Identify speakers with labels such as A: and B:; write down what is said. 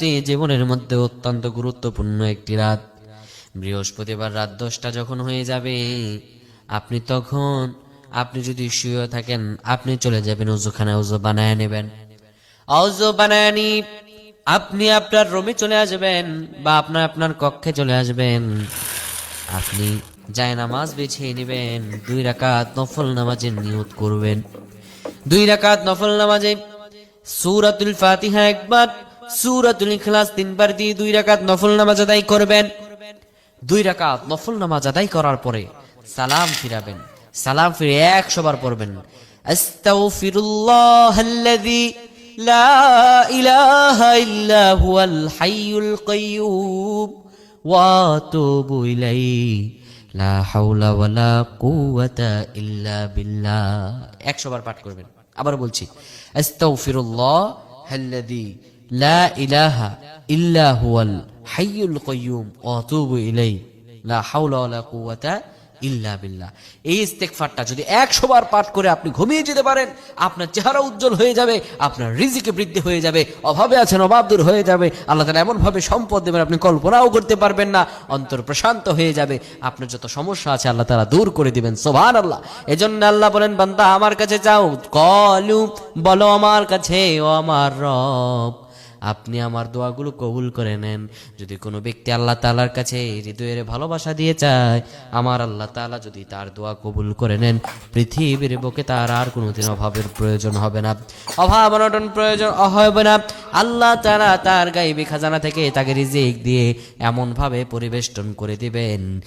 A: রাতটি জীবনের মধ্যে অত্যন্ত গুরুত্বপূর্ণ একটি রাত। বৃহস্পতিবার রাত দশটা যখন হয়ে যাবে, আপনি তখন, আপনি যদি শুয়ে থাকেন, আপনি চলে যাবেন উজুখানে উজু বানায় নেবেন। অজু বানায় নি, আপনি আপনার রুমে চলে আসবেন বা আপনার আপনার কক্ষে চলে আসবেন। আপনি যায় নামাজ বেছিয়ে নেবেন, দুই রাকাত নফল নামাজের নিয়ত করবেন। দুই রাকাত নফল নামাজে সূরাতুল ফাতিহা একবার সূরাতুল ইখলাস তিনবার দিয়ে দুই রাকাত নফল নামাজ আদায় করবেন। দুই রাকাত নফল নামাজ আদায় করার পরে সালাম ফিরাবেন। সালাম ফিরে একশো বার পড়বেন। আস্তাগফিরুল্লাহাল্লাযী লা ইলাহা ইল্লা হুয়াল হাইয়ুল কাইয়্যুম ওয়া আতুবু ইলাইহি। লা হাওলা ওয়ালা কুওয়াতা ইল্লা বিল্লাহ। একশো বার পাঠ করবেন। আবার বলছি, আস্তাগফিরুল্লাহাল্লাযী লা ইলাহা ইল্লা হুয়াল হাইয়ুল কাইয়্যুম ওয়া আতুবু ইলাইহি, লা হাওলা ওয়ালা কুওয়াতা ইল্লা বিল্লাহ। এই ইস্তেগফারটা যদি 100 বার পাঠ করে আপনি ঘুমিয়ে যেতে পারেন, আপনার চেহারা উজ্জ্বল হয়ে যাবে, আপনার রিজিকে বৃদ্ধি হয়ে যাবে, অভাবে আছেন, অভাব দূর হয়ে যাবে, আল্লাহ তাআলা এমন ভাবে সম্পদ দেবেন, আপনি কল্পনাও করতে পারবেন না, অন্তর প্রশান্ত হয়ে যাবে, আপনার যত সমস্যা আছে আল্লাহ তাআলা দূর করে দিবেন, সুবহানাল্লাহ। এজন্য আল্লাহ বলেন, বান্দা আমার কাছে যাও, কলু, বলো আমার কাছে, ও আমার রব। আপনি আমার দোয়াগুলো কবুল করে নেন। যদি কোনো ব্যক্তি আল্লাহ তালার কাছে হৃদয়ের ভালোবাসা দিয়ে চায়, আমার আল্লাহ তাআলা যদি তার দোয়া কবুল করে নেন, পৃথিবীর বুকে তার আর কোনোদিন অভাবের প্রয়োজন হবে না। অভাব অনটন প্রয়োজন হবে না। আল্লাহ তাআলা তার গাইবী খাজানা থেকে তাকে রিজিক দিয়ে এমনভাবে পরিবেষ্টন করে দিবেন।